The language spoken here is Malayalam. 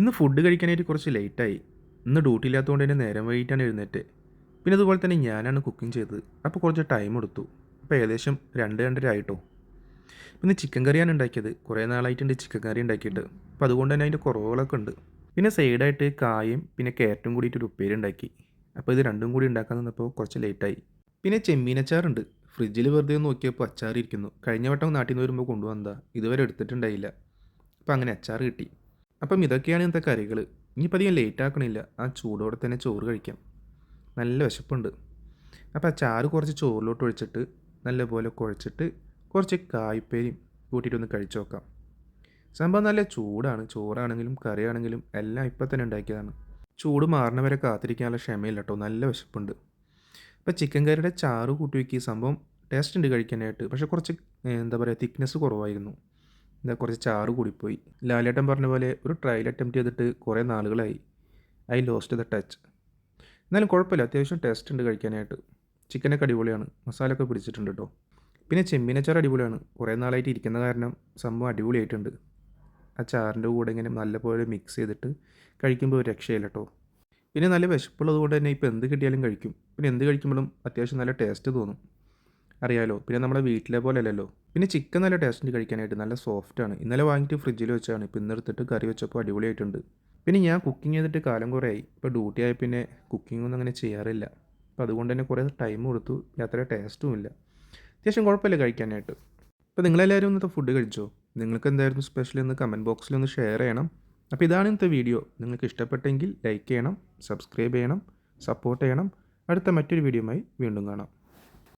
ഇന്ന് ഫുഡ് കഴിക്കാനായിട്ട് കുറച്ച് ലേറ്റായി ഇന്ന് ഡ്യൂട്ടി ഇല്ലാത്തതുകൊണ്ട് തന്നെ നേരം വൈകിട്ടാണ് എഴുന്നേറ്റ്. പിന്നെ അതുപോലെ തന്നെ ഞാനാണ് കുക്കിംഗ് ചെയ്തത്. അപ്പോൾ കുറച്ച് ടൈം എടുത്തു. അപ്പോൾ ഏകദേശം രണ്ട് രണ്ടര ആയിട്ടോ. പിന്നെ ചിക്കൻ കറിയാണ് ഉണ്ടാക്കിയത്. കുറേ നാളായിട്ടുണ്ട് ചിക്കൻ കറി ഉണ്ടാക്കിയിട്ട്. അപ്പോൾ അതുകൊണ്ട് തന്നെ അതിന്റെ കുറവുകളൊക്കെ ഉണ്ട്. പിന്നെ സൈഡായിട്ട് കായും പിന്നെ കാരറ്റും കൂടിയിട്ട് ഒരു ഉപ്പേരി ഉണ്ടാക്കി. അപ്പോൾ ഇത് രണ്ടും കൂടി ഉണ്ടാക്കാൻ നിന്നപ്പോൾ കുറച്ച് ലേറ്റായി പിന്നെ ചെമ്മീനച്ചാറുണ്ട്. ഫ്രിഡ്ജിൽ വെറുതെ നോക്കിയപ്പോൾ അച്ചാർ ഇരിക്കുന്നു കഴിഞ്ഞ വട്ടം നാട്ടിൽ നിന്ന് വരുമ്പോൾ കൊണ്ടുവന്നതാ. ഇതുവരെ എടുത്തിട്ടുണ്ടായില്ല. അപ്പോൾ അങ്ങനെ അച്ചാർ കിട്ടി. അപ്പം ഇതൊക്കെയാണ് ഇന്നത്തെ കറികൾ. ഇനിയിപ്പോൾ അധികം ലേറ്റ് ആക്കണില്ല. ആ ചൂടോടെ തന്നെ ചോറ് കഴിക്കാം. നല്ല വിശപ്പുണ്ട്. അപ്പോൾ ആ ചാറ് കുറച്ച് ചോറിലോട്ട് ഒഴിച്ചിട്ട് നല്ലപോലെ കുഴച്ചിട്ട് കുറച്ച് കായ്പേരിയും കൂട്ടിയിട്ടൊന്ന് കഴിച്ചു നോക്കാം. സംഭവം നല്ല ചൂടാണ്. ചോറാണെങ്കിലും കറിയാണെങ്കിലും എല്ലാം ഇപ്പം തന്നെ ഉണ്ടാക്കിയതാണ്. ചൂട് മാറണവരെ കാത്തിരിക്കാനുള്ള ക്ഷമയില്ല കേട്ടോ. നല്ല വിശപ്പുണ്ട്. ഇപ്പോൾ ചിക്കൻ കറിയുടെ ചാറ് കൂട്ടി വയ്ക്കിയ സംഭവം ടേസ്റ്റ് ഉണ്ട് കഴിക്കാനായിട്ട്. പക്ഷേ കുറച്ച് എന്താ പറയുക തിക്നെസ് കുറവായിരുന്നു. എന്താ കുറച്ച് ചാറ് കൂടിപ്പോയി. ലാലേട്ടൻ പറഞ്ഞ പോലെ ഒരു ട്രയൽ അറ്റംപ്റ്റ് ചെയ്തിട്ട് കുറേ നാളുകളായി. ഐ ലോസ്റ്റ് ദ ടച്ച് എന്നാലും കുഴപ്പമില്ല അത്യാവശ്യം ടേസ്റ്റ് ഉണ്ട് കഴിക്കാനായിട്ട്. ചിക്കനൊക്കെ അടിപൊളിയാണ്. മസാലയൊക്കെ പിടിച്ചിട്ടുണ്ട് കേട്ടോ പിന്നെ ചെമ്മീനച്ചാർ അടിപൊളിയാണ്. കുറേ നാളായിട്ട് ഇരിക്കുന്ന കാരണം സംഭവം അടിപൊളിയായിട്ടുണ്ട്. ആ ചാറിന്റെ കൂടെ ഇങ്ങനെ നല്ലപോലെ മിക്സ് ചെയ്തിട്ട് കഴിക്കുമ്പോൾ രക്ഷയില്ല കേട്ടോ പിന്നെ നല്ല വിശപ്പുള്ളത് കൊണ്ട് തന്നെ ഇപ്പോൾ എന്ത് കിട്ടിയാലും കഴിക്കും. പിന്നെ എന്ത് കഴിക്കുമ്പോഴും അത്യാവശ്യം നല്ല ടേസ്റ്റ് തോന്നും. അറിയാലോ? പിന്നെ നമ്മുടെ വീട്ടിലെ പോലെ അല്ലല്ലോ? പിന്നെ ചിക്കൻ നല്ല ടേസ്റ്റിന് കഴിക്കാനായിട്ട്. നല്ല സോഫ്റ്റാണ് ഇന്നലെ വാങ്ങിയിട്ട് ഫ്രിഡ്ജിൽ വെച്ചാണ് ഇപ്പോൾ ഇന്നെടുത്തിട്ട് കറി വെച്ചപ്പോൾ അടിപൊളിയായിട്ടുണ്ട്. പിന്നെ ഞാൻ കുക്കിംഗ് ചെയ്തിട്ട് കാലം കുറേ ആയി ഇപ്പോൾ ഡ്യൂട്ടി ആയി പിന്നെ കുക്കിംഗ് ഒന്നും അങ്ങനെ ചെയ്യാറില്ല. അപ്പോൾ അതുകൊണ്ട് തന്നെ കുറേ ടൈം കൊടുത്തു. അത്ര ടേസ്റ്റും ഇല്ല. അത്യാവശ്യം കുഴപ്പമില്ല കഴിക്കാനായിട്ട്. അപ്പോൾ നിങ്ങളെല്ലാവരും ഇന്നത്തെ ഫുഡ് കഴിച്ചോ? നിങ്ങൾക്ക് എന്തായിരുന്നു സ്പെഷ്യൽ എന്ന് കമന്റ് ബോക്സിൽ ഒന്ന് ഷെയർ ചെയ്യണം. അപ്പോൾ ഇതാണ് ഇന്നത്തെ വീഡിയോ നിങ്ങൾക്ക് ഇഷ്ടപ്പെട്ടെങ്കിൽ ലൈക്ക് ചെയ്യണം സബ്സ്ക്രൈബ് ചെയ്യണം സപ്പോർട്ട് ചെയ്യണം. അടുത്ത മറ്റൊരു വീഡിയോയുമായി വീണ്ടും കാണാം.